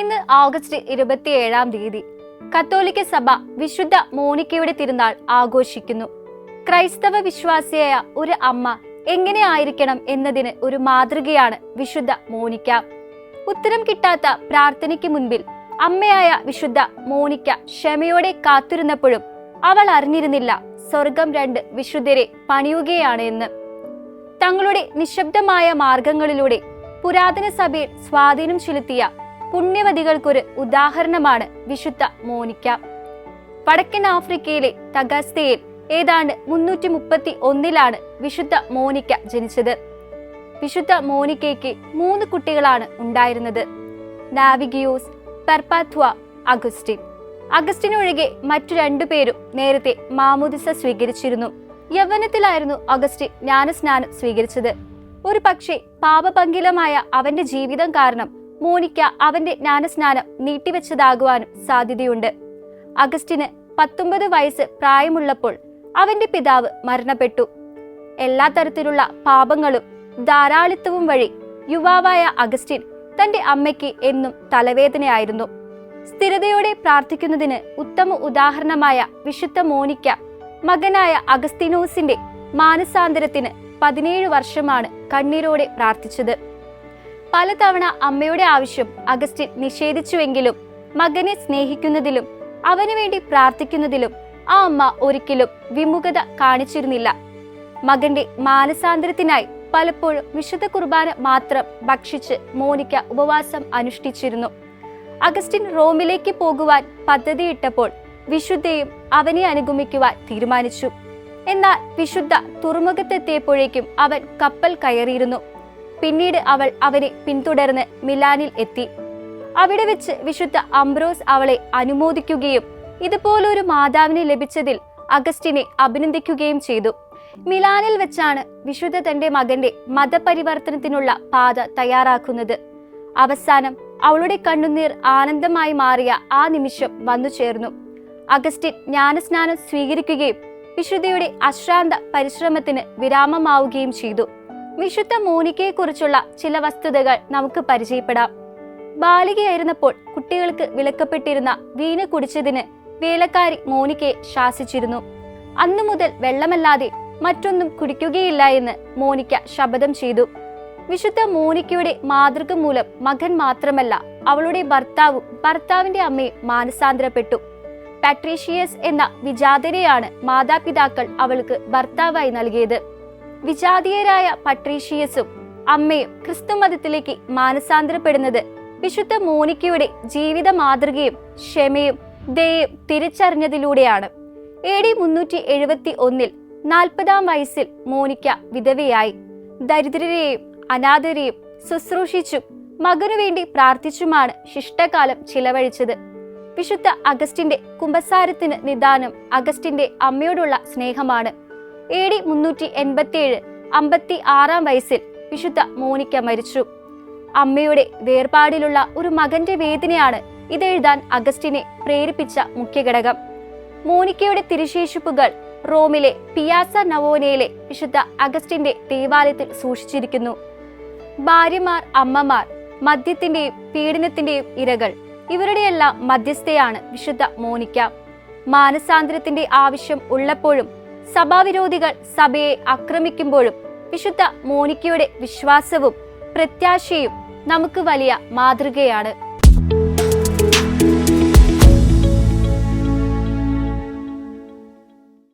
ഇന്ന് ഓഗസ്റ്റ് ഇരുപത്തിയേഴാം തീയതി കത്തോലിക്ക സഭ വിശുദ്ധ മോണിക്കയുടെ തിരുനാൾ ആഘോഷിക്കുന്നു. ക്രൈസ്തവ വിശ്വാസിയായ ഒരു അമ്മ എങ്ങനെ ആയിരിക്കണം എന്നതിന് ഒരു മാതൃകയാണ് വിശുദ്ധ മോണിക്ക. ഉത്തരം കിട്ടാത്ത പ്രാർത്ഥനയ്ക്ക് മുൻപിൽ അമ്മയായ വിശുദ്ധ മോണിക്ക ക്ഷമയോടെ കാത്തിരുന്നപ്പോഴും അവൾ അറിഞ്ഞിരുന്നില്ല സ്വർഗം രണ്ട് വിശുദ്ധരെ പണിയുകയാണ് എന്ന്. തങ്ങളുടെ നിശബ്ദമായ മാർഗങ്ങളിലൂടെ പുരാതന സഭയിൽ സ്വാധീനം ചെലുത്തിയ പുണ്യവതികൾക്കൊരു ഉദാഹരണമാണ് വിശുദ്ധ മോനിക്ക. വടക്കൻ ആഫ്രിക്കയിലെ തഗസ്തയിൽ ഏതാണ്ട് മുന്നൂറ്റി മുപ്പത്തി ഒന്നിലാണ് വിശുദ്ധ മോനിക്ക ജനിച്ചത്. വിശുദ്ധ മോനിക്കയ്ക്ക് മൂന്ന് കുട്ടികളാണ് ഉണ്ടായിരുന്നത്. നാവിഗിയോസ് പെർപാത്വ അഗസ്റ്റിൻ. അഗസ്റ്റിൻ ഒഴികെ മറ്റു രണ്ടുപേരും നേരത്തെ മാമുദിസ സ്വീകരിച്ചിരുന്നു. യൗവനത്തിലായിരുന്നു അഗസ്റ്റിൻ ജ്ഞാനസ്നാനം സ്വീകരിച്ചത്. ഒരു പക്ഷേ പാപപങ്കിലമായ അവന്റെ ജീവിതം കാരണം മോനിക്ക അവന്റെ ജ്ഞാനസ്നാനം നീട്ടിവെച്ചതാകുവാനും സാധ്യതയുണ്ട്. അഗസ്റ്റിന് പത്തൊമ്പത് വയസ്സ് പ്രായമുള്ളപ്പോൾ അവന്റെ പിതാവ് മരണപ്പെട്ടു. എല്ലാ തരത്തിലുള്ള പാപങ്ങളും ധാരാളിത്തവും വഴി യുവാവായ അഗസ്റ്റിൻ തന്റെ അമ്മയ്ക്ക് എന്നും തലവേദനയായിരുന്നു. സ്ഥിരതയോടെ പ്രാർത്ഥിക്കുന്നതിന് ഉത്തമ ഉദാഹരണമായ വിശുദ്ധ മോനിക്ക മകനായ അഗസ്തിനോസിന്റെ മാനസാന്തരത്തിന് പതിനേഴ് വർഷമാണ് കണ്ണീരോടെ പ്രാർത്ഥിച്ചത്. പലതവണ അമ്മയുടെ ആവശ്യം അഗസ്റ്റിൻ നിഷേധിച്ചുവെങ്കിലും മകനെ സ്നേഹിക്കുന്നതിലും അവന് വേണ്ടി പ്രാർത്ഥിക്കുന്നതിലും ആ അമ്മ ഒരിക്കലും വിമുഖത കാണിച്ചിരുന്നില്ല. മകന്റെ മാനസാന്തരത്തിനായി പലപ്പോഴും വിശുദ്ധ കുർബാന മാത്രം ഭക്ഷിച്ച് മോനിക്ക ഉപവാസം അനുഷ്ഠിച്ചിരുന്നു. അഗസ്റ്റിൻ റോമിലേക്ക് പോകുവാൻ പദ്ധതിയിട്ടപ്പോൾ വിശുദ്ധയും അവനെ അനുഗമിക്കുവാൻ തീരുമാനിച്ചു. എന്നാൽ വിശുദ്ധ തുറമുഖത്തെത്തിയപ്പോഴേക്കും അവൻ കപ്പൽ കയറിയിരുന്നു. പിന്നീട് അവൾ അവനെ പിന്തുടർന്ന് മിലാനിൽ എത്തി. അവിടെ വെച്ച് വിശുദ്ധ അംബ്രോസ് അവളെ അനുമോദിക്കുകയും ഇതുപോലൊരു മാതാവിനെ ലഭിച്ചതിൽ അഗസ്റ്റിനെ അഭിനന്ദിക്കുകയും ചെയ്തു. മിലാനിൽ വെച്ചാണ് വിശുദ്ധ തന്റെ മകന്റെ മതപരിവർത്തനത്തിനുള്ള പാത തയ്യാറാക്കുന്നത്. അവസാനം അവളുടെ കണ്ണുനീർ ആനന്ദമായി മാറിയ ആ നിമിഷം വന്നു ചേർന്നു. അഗസ്റ്റിൻ ജ്ഞാനസ്നാനം സ്വീകരിക്കുകയും വിശുദ്ധയുടെ അശ്രാന്ത പരിശ്രമത്തിന് വിരാമമാവുകയും ചെയ്തു. വിശുദ്ധ മോനിക്കയെക്കുറിച്ചുള്ള ചില വസ്തുതകൾ നമുക്ക് പരിചയപ്പെടാം. ബാലികയായിരുന്നപ്പോൾ കുട്ടികൾക്ക് വിലക്കപ്പെട്ടിരുന്ന വീണ കുടിച്ചതിന് വേലക്കാരി മോനിക്കയെ ശാസിച്ചിരുന്നു. അന്നു മുതൽ വെള്ളമല്ലാതെ മറ്റൊന്നും കുടിക്കുകയില്ല എന്ന് മോനിക്ക ശപഥം ചെയ്തു. വിശുദ്ധ മോനിക്കയുടെ മാതൃക മൂലം മകൻ മാത്രമല്ല അവളുടെ ഭർത്താവും ഭർത്താവിന്റെ അമ്മയും മാനസാന്തരപ്പെട്ടു. പാട്രീഷ്യസ് എന്ന വിജാതരെയാണ് മാതാപിതാക്കൾ അവൾക്ക് ഭർത്താവായി നൽകിയത്. വിജാതീയരായ പട്രീഷ്യസും അമ്മയും ക്രിസ്തു മതത്തിലേക്ക് മാനസാന്തരപ്പെടുന്നത് വിശുദ്ധ മോനിക്കയുടെ ജീവിത മാതൃകയും ക്ഷമയും ദയയും തിരിച്ചറിഞ്ഞതിലൂടെയാണ്. എ ഡി മുന്നൂറ്റി എഴുപത്തി ഒന്നിൽ നാൽപ്പതാം വയസ്സിൽ മോനിക്ക വിധവയായി. ദരിദ്രരെയും അനാഥരെയും ശുശ്രൂഷിച്ചും മകനു വേണ്ടി പ്രാർത്ഥിച്ചുമാണ് ശിഷ്ടകാലം ചിലവഴിച്ചത്. വിശുദ്ധ അഗസ്റ്റിന്റെ കുമ്പസാരത്തിന് നിദാനം അഗസ്റ്റിന്റെ അമ്മയോടുള്ള സ്നേഹമാണ്. എ ഡി മുന്നൂറ്റി എൺപത്തിയേഴ് അമ്പത്തി ആറാം വയസ്സിൽ വിശുദ്ധ മോനിക്ക മരിച്ചു. അമ്മയുടെ വേർപാടിലുള്ള ഒരു മകന്റെ വേദനയാണ് ഇതെഴുതാൻ അഗസ്റ്റിനെ പ്രേരിപ്പിച്ച മുഖ്യഘടകം മോനിക്കയുടെ തിരുശേഷിപ്പുകൾ റോമിലെ പിയാസ നവോനയിലെ വിശുദ്ധ അഗസ്റ്റിന്റെ ദേവാലയത്തിൽ സൂക്ഷിച്ചിരിക്കുന്നു. ഭാര്യമാർ അമ്മമാർ മദ്യത്തിന്റെയും പീഡനത്തിന്റെയും ഇരകൾ ഇവരുടെയെല്ലാം മധ്യസ്ഥയാണ് വിശുദ്ധ മോനിക്ക. മാനസാന്തരത്തിന്റെ ആവശ്യം ഉള്ളപ്പോഴും സഭാവിരോധികൾ സഭയെ ആക്രമിക്കുമ്പോഴും വിശുദ്ധ മോനിക്കയുടെ വിശ്വാസവും പ്രത്യാശയും നമുക്ക് വലിയ മാതൃകയാണ്.